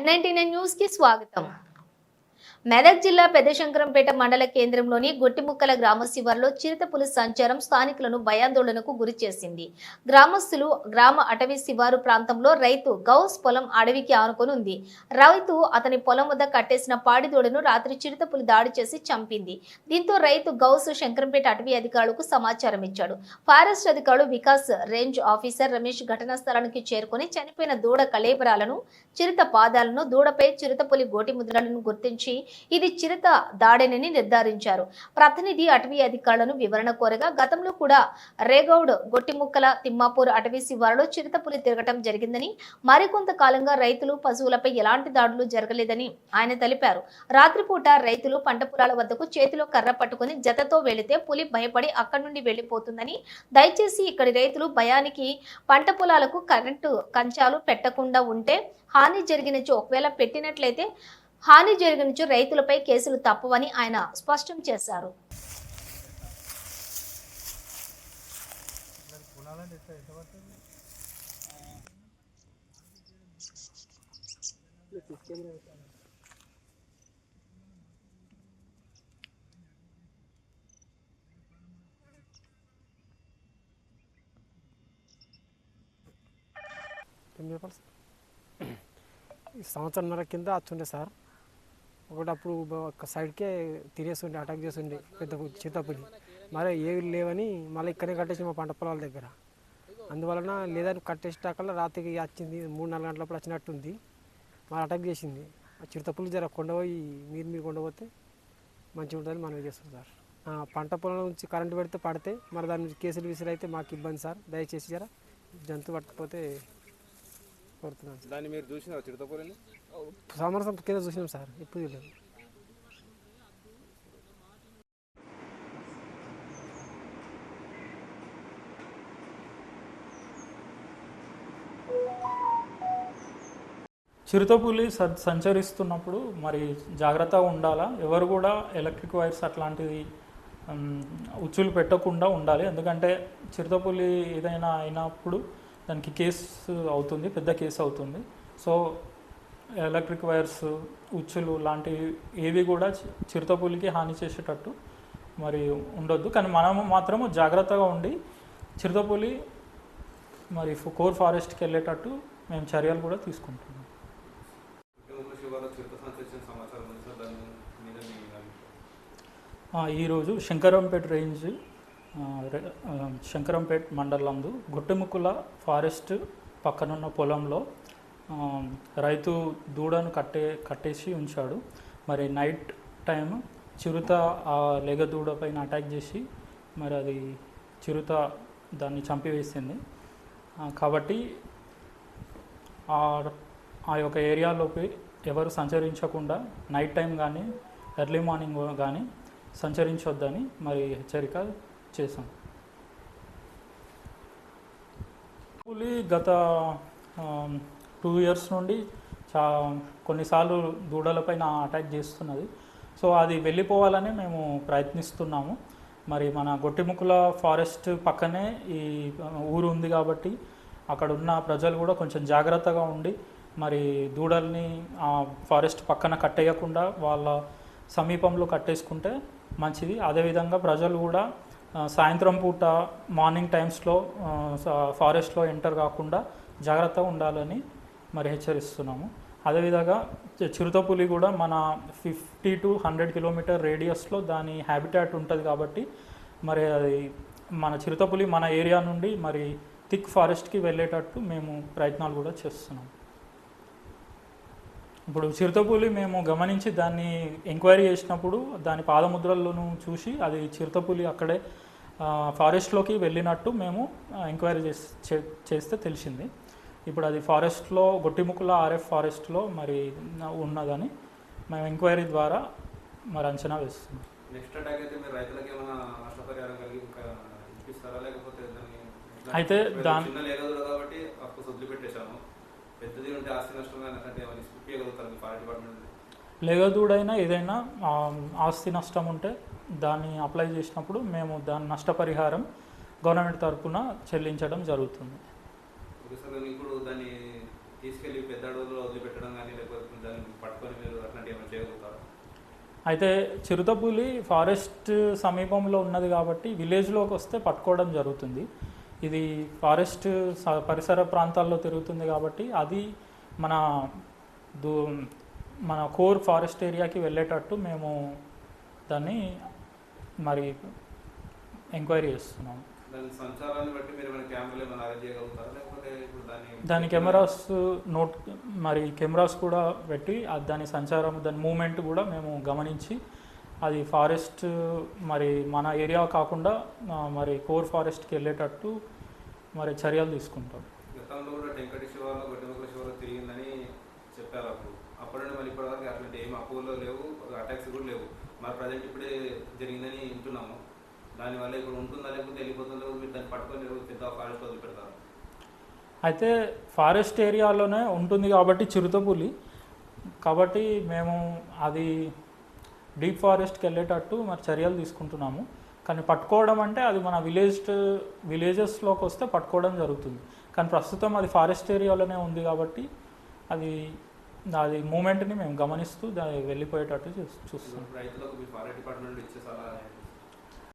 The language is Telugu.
ఎన్ న్యూస్ కి స్వాగతం మెదక్ జిల్లా పెద్దశంకరంపేట మండల కేంద్రంలోని గొట్టిముక్కల గ్రామ శివారులో చిరుతపులి సంచారం స్థానికులను భయాందోళనకు గురి చేసింది. గ్రామస్తులు గ్రామ అటవీ శివారు ప్రాంతంలో రైతు గౌస్ పొలం అడవికి ఆనుకొని ఉంది. రైతు అతని పొలం వద్ద కట్టేసిన పాడిదోడను రాత్రి చిరుతపులి దాడి చేసి చంపింది. దీంతో రైతు గౌస్ శంకరంపేట అటవీ అధికారులకు సమాచారం ఇచ్చాడు. ఫారెస్ట్ అధికారులు వికాస్ రేంజ్ ఆఫీసర్ రమేష్ ఘటనా స్థలానికి చేరుకొని చనిపోయిన దూడ కళేబరాలను చిరుత పాదాలను దూడపై చిరుతపులి గోటి ముద్రలను గుర్తించి ఇది చిరుత దాడేనని నిర్ధారించారు. ప్రతినిధి అటవీ అధికారులను వివరణ కోరగా గతంలో కూడా రేగౌడ్ గొట్టిముక్కల తిమ్మాపూర్ అటవీ శివారులో చిరుతపులి తిరగటం జరిగిందని మరికొంతకాలంగా రైతులు పశువులపై ఎలాంటి దాడులు జరగలేదని ఆయన తెలిపారు. రాత్రిపూట రైతులు పంట పొలాల వద్దకు చేతిలో కర్ర పట్టుకుని జతతో వెళితే పులి భయపడి అక్కడి నుండి వెళ్ళిపోతుందని దయచేసి ఇక్కడి రైతులు భయానికి పంట పొలాలకు కరెంటు కంచాలు పెట్టకుండా ఉంటే హాని జరిగినచో ఒకవేళ పెట్టినట్లయితే హాని జరిగినచో రైతులపై కేసులు తప్పవని ఆయన స్పష్టం చేశారు. ఏం చెప్పాలి ఈ సంవత్సరంన్నర కింద వచ్చుండే సార్. ఒకటి అప్పుడు ఒక సైడ్కే తినేస్తుండే అటాక్ చేస్తుండే పెద్ద పు- చిరుతపులి. మరి ఏవి లేవని మళ్ళీ ఇక్కడే కట్టేసి మా పంట పొలాల దగ్గర. అందువలన లేదని కట్టేసేటాకల్లా రాత్రికి వచ్చింది మూడు నాలుగు గంటలప్పుడు వచ్చినట్టుంది. మరి అటాక్ చేసింది. ఆ చిరుతపులు జర కొండపోయి మీరు మీరు కొండపోతే మంచిగా ఉంటుందని మనం చేస్తాం సార్. ఆ, పంట పొలం నుంచి కరెంటు పెడితే పడితే మరి దాని నుంచి కేసులు విసులు అయితే మాకు ఇబ్బంది సార్. దయచేసి జర జంతువు పట్టకపోతే కోరుతున్నాను సార్. దాన్ని మీరు చూసినారు? చిరుతపులిని సంవత్సరం కింద చూసినాం సార్ ఇప్పుడు చిరుతపులి స- సంచరిస్తున్నప్పుడు మరి జాగ్రత్తగా ఉండాలా? ఎవరు కూడా ఎలక్ట్రిక్ వైర్స్ అట్లాంటివి ఉచ్చులు పెట్టకుండా ఉండాలి. ఎందుకంటే చిరుతపులి ఏదైనా అయినప్పుడు దానికి కేసు అవుతుంది పెద్ద కేసు అవుతుంది. సో ఎలక్ట్రిక్ వైర్స్ ఉచ్చులు లాంటివి ఏవి కూడా చిరుతపులికి హాని చేసేటట్టు మరి ఉండొద్దు. కానీ మనము మాత్రము జాగ్రత్తగా ఉండి చిరుతపులి మరి కోర్ ఫారెస్ట్కి వెళ్ళేటట్టు మేము చర్యలు కూడా తీసుకుంటున్నాం. ఈరోజు శంకరంపేట రేంజ్ శంకరంపేట మండలందు గుట్టముక్కుల ఫారెస్ట్ పక్కనున్న పొలంలో రైతు దూడను కట్టే కట్టేసి ఉంచాడు. మరి నైట్ టైం చిరుత ఆ లెగ దూడ పైన అటాక్ చేసి మరి అది చిరుత దాన్ని చంపివేసింది. కాబట్టి ఆ ఆ యొక్క ఏరియాలోకి ఎవరు సంచరించకుండా నైట్ టైం కానీ ఎర్లీ మార్నింగ్ కానీ సంచరించొద్దని మరి హెచ్చరిక చేశాం. పులి గత టూ ఇయర్స్ నుండి చా కొన్నిసార్లు దూడలపైన అటాక్ చేస్తున్నది. సో అది వెళ్ళిపోవాలని మేము ప్రయత్నిస్తున్నాము. మరి మన గొట్టిముక్కుల ఫారెస్ట్ పక్కనే ఈ ఊరు ఉంది కాబట్టి అక్కడ ఉన్న ప్రజలు కూడా కొంచెం జాగ్రత్తగా ఉండి మరి దూడల్ని ఆ ఫారెస్ట్ పక్కన కట్టేయకుండా వాళ్ళ సమీపంలో కట్టేసుకుంటే మంచిది. అదేవిధంగా ప్రజలు కూడా సాయంత్రం పూట మార్నింగ్ టైమ్స్లో ఫారెస్ట్లో ఎంటర్ కాకుండా జాగ్రత్తగా ఉండాలని మరి హెచ్చరిస్తున్నాము. అదేవిధంగా చిరుతపులి కూడా మన ఫిఫ్టీ టు హండ్రెడ్ కిలోమీటర్ రేడియస్లో దాని హ్యాబిటాట్ ఉంటుంది కాబట్టి మరి అది మన చిరుతపులి మన ఏరియా నుండి మరి థిక్ ఫారెస్ట్కి వెళ్ళేటట్టు మేము ప్రయత్నాలు కూడా చేస్తున్నాం. ఇప్పుడు చిరుతపులి మేము గమనించి దాన్ని ఎంక్వైరీ చేసినప్పుడు దాని పాదముద్రలను చూసి అది చిరుతపులి అక్కడే ఫారెస్ట్లోకి వెళ్ళినట్టు మేము ఎంక్వైరీ చేసి చేస్తే తెలిసింది ఇప్పుడు అది ఫారెస్ట్లో గొట్టిముక్కుల ఆర్ఎఫ్ ఫారెస్ట్లో మరి ఉన్నదని మేము ఎంక్వైరీ ద్వారా మరి అంచనా వేస్తున్నాం నెక్స్ట్ అటాక్ అయితే మీరు రైతులకు ఏమైనా నష్టపరిహారం కలిగి ఇంకా ఇప్పిస్తారా లేకపోతే దాన్ని ఎట్లా? అయితే ఇప్పుడు దాని- కాబట్టి పెద్దది ఉంటే ఆస్తి నష్టం ఫారెస్ట్ డిపార్ట్మెంట్ లేగదూడైనా ఏదైనా ఆస్తి నష్టం ఉంటే దాన్ని అప్లై చేసినప్పుడు మేము దాని నష్టపరిహారం గవర్నమెంట్ తరపున చెల్లించడం జరుగుతుంది. ఓకే సార్ నేను ఇప్పుడు దాన్ని తీసుకెళ్ళి పెద్ద అడవుల్లో వదిలిపెట్టడం కానీ లేకపోతే దాన్ని పట్టుకొని మీరు అట్లాంటివి ఏమైనా చేయగలుగుతారా? అయితే చిరుతపులి ఫారెస్ట్ సమీపంలో ఉన్నది కాబట్టి విలేజ్లోకి వస్తే పట్టుకోవడం జరుగుతుంది. ఇది ఫారెస్ట్ స- పరిసర ప్రాంతాల్లో తిరుగుతుంది కాబట్టి అది మన దూ మన కోర్ ఫారెస్ట్ ఏరియాకి వెళ్ళేటట్టు మేము దాన్ని మరి ఎంక్వైరీ చేస్తున్నాం. దాని కెమెరాస్ నోట్ మరి కెమెరాస్ కూడా పెట్టి దాని సంచారం దాని మూమెంట్ కూడా మేము గమనించి అది ఫారెస్ట్ మరి మన ఏరియా కాకుండా మరి కోర్ ఫారెస్ట్కి వెళ్ళేటట్టు మరి చర్యలు తీసుకుంటాం. గతంలో కూడా టెంకటి తిరిగిందని చెప్పారు అప్పుడు. మళ్ళీ ఇప్పటివరకు అట్లాంటి ఏం అపోలో లేవు అటాక్స్ కూడా లేవు. మరి ప్రజెంట్ ఇప్పుడే జరిగిందని వింటున్నాము. దానివల్ల ఇప్పుడు ఉంటుందా లేకపోతే వెళ్ళిపోతుందో మీరు దాన్ని పట్టుకొని పెద్ద ఫారెస్ట్ వదిలిపెడతారు అయితే ఫారెస్ట్ ఏరియాలోనే ఉంటుంది కాబట్టి చిరుతపులి కాబట్టి మేము అది డీప్ ఫారెస్ట్కి వెళ్ళేటట్టు మరి చర్యలు తీసుకుంటున్నాము. కానీ పట్టుకోవడం అంటే అది మన విలేజ్ విలేజెస్లోకి వస్తే పట్టుకోవడం జరుగుతుంది. కానీ ప్రస్తుతం అది ఫారెస్ట్ ఏరియాలోనే ఉంది కాబట్టి అది అది మూమెంట్ని మేము గమనిస్తూ దాన్ని వెళ్ళిపోయేటట్టు చూస్తున్నాం.